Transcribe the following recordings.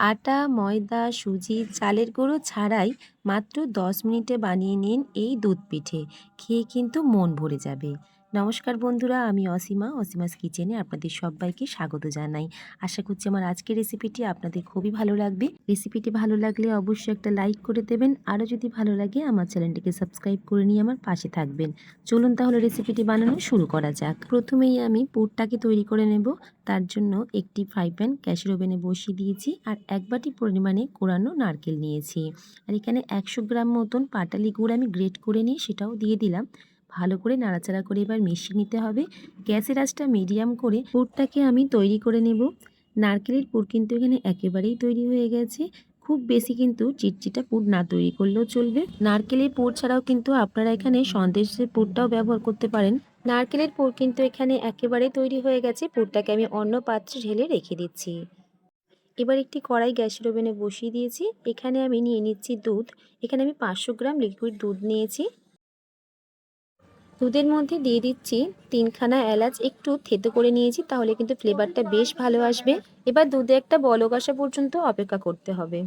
আটা, ময়দা, সুজি, চালের গুঁড়ো ছাড়াই মাত্র দশ মিনিটে বানিয়ে নিন এই দুধ পিঠে। খেয়ে কিন্তু মন ভরে যাবে। নমস্কার বন্ধুরা, আমি অসীমা। অসীমাস কিচেনে আপনাদের সবাইকে স্বাগত জানাই। আশা করছি আমার আজকের রেসিপিটি আপনাদের খুবই ভালো লাগবে। রেসিপিটি ভালো লাগলে অবশ্যই একটা লাইক করে দেবেন। আরও যদি ভালো লাগে, আমার চ্যানেলটিকে সাবস্ক্রাইব করে নিয়ে আমার পাশে থাকবেন। চলুন তাহলে রেসিপিটি বানানো শুরু করা যাক। প্রথমেই আমি পুরটাকে তৈরি করে নেব। তার জন্য একটি ফ্রাই প্যান ক্যাশের ওভেনে বসিয়ে দিয়েছি আর এক বাটি পরিমাণে কোরানো নারকেল নিয়েছি। আর এখানে একশো গ্রাম মতন পাটালি গুড় আমি গ্রেট করে নিয়ে সেটাও দিয়ে দিলাম। ভালো করে নাড়াচাড়া করে এবার মিশিয়ে নিতে হবে। গ্যাসের আঁচটা মিডিয়াম করে পুরটাকে আমি তৈরি করে নেব। নারকেলের পুর কিন্তু এখানে একেবারেই তৈরি হয়ে গেছে। খুব বেশি কিন্তু চিটচিটা পুর না তৈরি করলেও চলবে। নারকেলের পুর ছাড়াও কিন্তু আপনারা এখানে সন্দেশের পুরটাও ব্যবহার করতে পারেন। নারকেলের পুর কিন্তু এখানে একেবারে তৈরি হয়ে গেছে। পুরটাকে আমি অন্য পাত্রে ঢেলে রেখে দিচ্ছি। এবার একটি কড়াই গ্যাসের ওভেনে বসিয়ে দিয়েছি। এখানে আমি নিয়ে নিচ্ছি দুধ। এখানে আমি পাঁচশো গ্রাম লিকুইড দুধ নিয়েছি। দুধের মধ্যে দিয়ে দিচ্ছি তিনখানা এলাচ, একটু থেতো করে নিয়েছি, তাহলে কিন্তু ফ্লেভারটা বেশ ভালো আসবে। এবার দুধে একটা বলক আসা পর্যন্ত অপেক্ষা করতে হবে।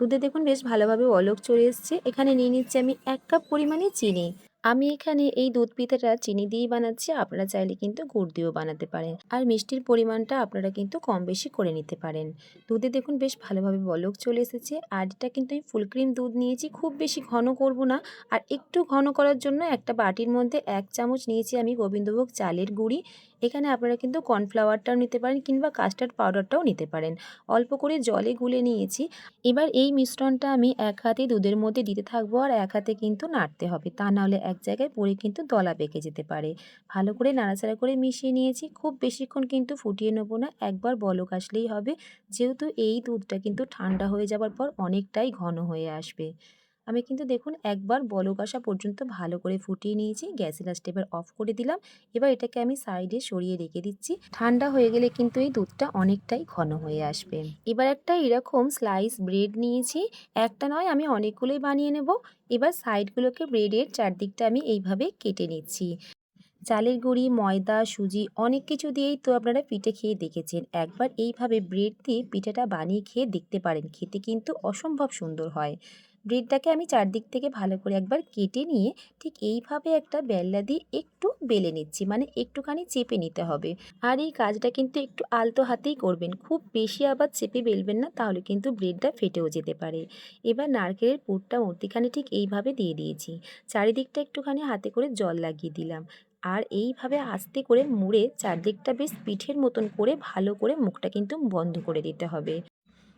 দুধে দেখুন বেশ ভালোভাবে অলক চলে এসছে। এখানে নিয়ে নিচ্ছি আমি এক কাপ পরিমাণে চিনি। আমি এখানে এই দুধ পিঠাটা চিনি দিয়েই বানাচ্ছি, আপনারা চাইলে কিন্তু গুড় দিয়েও বানাতে পারেন। আর মিষ্টির পরিমাণটা আপনারা কিন্তু কম বেশি করে নিতে পারেন। দুধে দেখুন বেশ ভালোভাবে বলক চলে এসেছে। আর এটা কিন্তু আমি ফুল ক্রিম দুধ নিয়েছি, খুব বেশি ঘন করব না। আর একটু ঘন করার জন্য একটা বাটির মধ্যে এক চামচ নিয়েছি আমি গোবিন্দভোগ চালের গুঁড়ি। এখানে আপনারা কিন্তু কর্নফ্লাওয়ারটাও নিতে পারেন কিংবা কাস্টার্ড পাউডারটাও নিতে পারেন। অল্প করে জলে গুলে নিয়েছি। এবার এই মিশ্রণটা আমি এক হাতে দুধের মধ্যে দিতে থাকব আর এক হাতে কিন্তু নাড়তে হবে। তা নাহলে এক জায়গায় পরে কিন্তু দলা বেঁকে যেতে পারে। ভালো করে নাড়াচাড়া করে মিশিয়ে নিয়েছি, খুব বেশিক্ষণ কিন্তু ফুটিয়ে নেব না, একবার বলক আসলেই হবে। যেহেতু এই দুধটা কিন্তু ঠান্ডা হয়ে যাওয়ার পর অনেকটাই ঘন হয়ে আসবে। আমি কিন্তু দেখুন একবার বলক আসা পর্যন্ত ভালো করে ফুটিয়ে নিয়েছি গ্যাসের আঁচটা এবার অফ করে দিলাম। এবার এটাকে আমি সাইডে সরিয়ে রেখে দিচ্ছি। ঠান্ডা হয়ে গেলে কিন্তু এই দুধটা অনেকটাই ঘন হয়ে আসবে। এবার একটা এরকম স্লাইস ব্রেড নিয়েছি। একটা নয়, আমি অনেকগুলোই বানিয়ে নেব। এবার সাইডগুলোকে ব্রেডের চারদিকটা আমি এইভাবে কেটে নিচ্ছি। চালের গুঁড়ি, ময়দা, সুজি অনেক কিছু দিয়েই তো আপনারা পিঠে খেয়ে দেখেছেন। একবার এইভাবে ব্রেড দিয়ে পিঠাটা বানিয়ে খেয়ে দেখতে পারেন। খেতে কিন্তু অসম্ভব সুন্দর হয়। ব্রেডটাকে আমি চারদিক থেকে ভালো করে একবার কেটে নিয়ে ঠিক এইভাবে একটা বেল্লা দিয়ে একটু বেলে নিচ্ছি মানে একটুখানি চেপে নিতে হবে। আর এই কাজটা কিন্তু একটু আলতো হাতেই করবেন, খুব বেশি আবার চেপে বেলবেন না, তাহলে কিন্তু ব্রেডটা ফেটেও যেতে পারে। এবার নারকেলের পুরটা মধ্যিখানে ঠিক এইভাবে দিয়ে দিয়েছি, চারিদিকটা একটুখানি হাতে করে জল লাগিয়ে দিলাম। আর এইভাবে আস্তে করে মুড়ে চারদিকটা বেশ পিঠের মতন করে ভালো করে মুখটা কিন্তু বন্ধ করে দিতে হবে।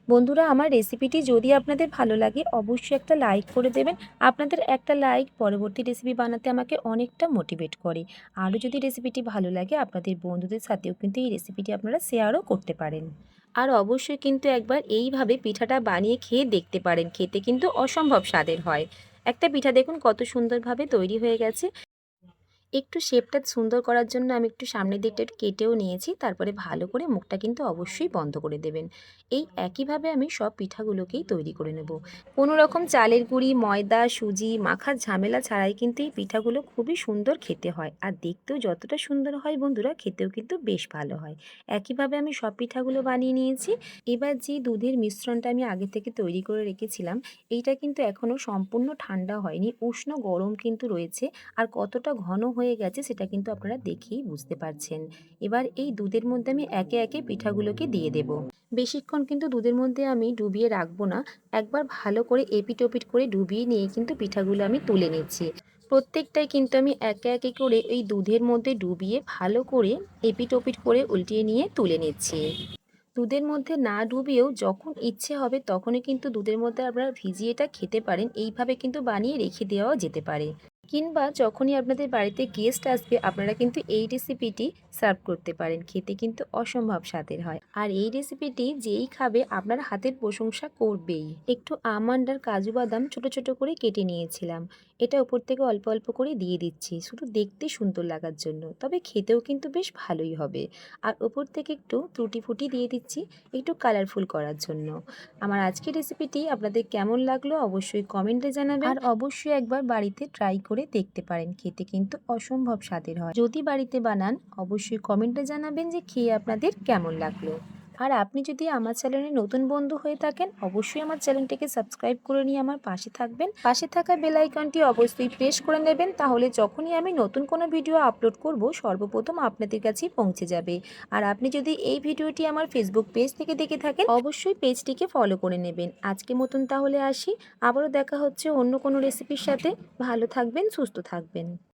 বন্ধুরা, আমার রেসিপিটি যদি আপনাদের ভালো লাগে, অবশ্যই একটা লাইক করে দেবেন। আপনাদের একটা লাইক পরবর্তী রেসিপি বানাতে আমাকে অনেকটা মোটিভেট করে। আরও যদি রেসিপিটি ভালো লাগে, আপনাদের বন্ধুদের সাথেও কিন্তু এই রেসিপিটি আপনারা শেয়ারও করতে পারেন। আর অবশ্যই কিন্তু একবার এইভাবে পিঠাটা বানিয়ে খেয়ে দেখতে পারেন। খেতে কিন্তু অসম্ভব স্বাদের হয়। একটা পিঠা দেখুন, কত সুন্দরভাবে তৈরি হয়ে গেছে। একটু শেপটা সুন্দর করার জন্য আমি একটু সামনের দিকটা কেটেও নিয়েছি, তারপরে ভালো করে মুখটা কিন্তু অবশ্যই বন্ধ করে দেবেন। এই একইভাবে আমি সব পিঠাগুলোকেই তৈরি করে নেব। কোনো রকম চালের গুঁড়ি, ময়দা, সুজি, মাখার ঝামেলা ছাড়াই কিন্তু এই পিঠাগুলো খুবই সুন্দর খেতে হয়। আর দেখতেও যতটা সুন্দর হয় বন্ধুরা, খেতেও কিন্তু বেশ ভালো হয়। একইভাবে আমি সব পিঠাগুলো বানিয়ে নিয়েছি। এবার যে দুধের মিশ্রণটা আমি আগে থেকে তৈরি করে রেখেছিলাম, এইটা কিন্তু এখনও সম্পূর্ণ ঠান্ডা হয়নি। উষ্ণ গরম কিন্তু রয়েছে। আর কতটা ঘন হয়ে গেছে সেটা কিন্তু আপনারা দেখেই বুঝতে পারছেন। এবার এই দুধের মধ্যে আমি একে একে পিঠাগুলোকে দিয়ে দেব। বেশিক্ষণ কিন্তু দুধের মধ্যে আমি ডুবিয়ে রাখব না। একবার ভালো করে এপিট ওপিট করে ডুবিয়ে নিয়ে কিন্তু পিঠাগুলো আমি তুলে নিচ্ছি। প্রত্যেকটাই কিন্তু আমি একে একে করে এই দুধের মধ্যে ডুবিয়ে ভালো করে এপিট ওপিট করে উল্টিয়ে নিয়ে তুলে নিচ্ছি। দুধের মধ্যে না ডুবিয়েও যখন ইচ্ছে হবে তখনই কিন্তু দুধের মধ্যে আপনারা ভিজিয়ে এটা খেতে পারেন। এইভাবে কিন্তু বানিয়ে রেখে দেওয়াও যেতে পারে। কিংবা যখনই আপনাদের বাড়িতে গেস্ট আসবে, আপনারা কিন্তু এই রেসিপিটি সার্ভ করতে পারেন। খেতে কিন্তু অসম্ভব স্বাদের হয়। আর এই রেসিপিটি যেই খাবে, আপনার হাতের প্রশংসা করবেই। একটু আমন্ড আর কাজু, বাদাম ছোট, ছোটো করে কেটে নিয়েছিলাম। এটা উপর থেকে অল্প অল্প করে দিয়ে দিচ্ছি। শুধু দেখতে সুন্দর লাগার জন্য। তবে খেতেও কিন্তু বেশ ভালোই হবে। আর ওপর থেকে একটু ত্রুটি ফুটি দিয়ে দিচ্ছি একটু কালারফুল করার জন্য। আমার আজকের রেসিপিটি আপনাদের কেমন লাগল অবশ্যই কমেন্টে জানাবেন। আর অবশ্যই একবার বাড়িতে ট্রাই করে দেখতে পারেন। খেতে কিন্তু অসম্ভব স্বাদের হয়। যদি বাড়িতে বানান, অবশ্যই কমেন্টে জানাবেন যে খেয়ে আপনাদের কেমন লাগল। আর আপনি যদি আমার চ্যানেলে নতুন বন্ধু হয়ে থাকেন, অবশ্যই আমার চ্যানেলটিকে সাবস্ক্রাইব করে নিয়ে আমার পাশে থাকবেন। পাশে থাকা বেল আইকনটি অবশ্যই প্রেস করে নেবেন, তাহলে যখনই আমি নতুন কোনো ভিডিও আপলোড করব, সর্বপ্রথম আপনাদের কাছেই পৌঁছে যাবে। আর আপনি যদি এই ভিডিওটি আমার ফেসবুক পেজ থেকে দেখে থাকেন, অবশ্যই পেজটিকে ফলো করে নেবেন। আজকে মতন তাহলে আসি, আবারও দেখা হচ্ছে অন্য কোনো রেসিপির সাথে। ভালো থাকবেন, সুস্থ থাকবেন।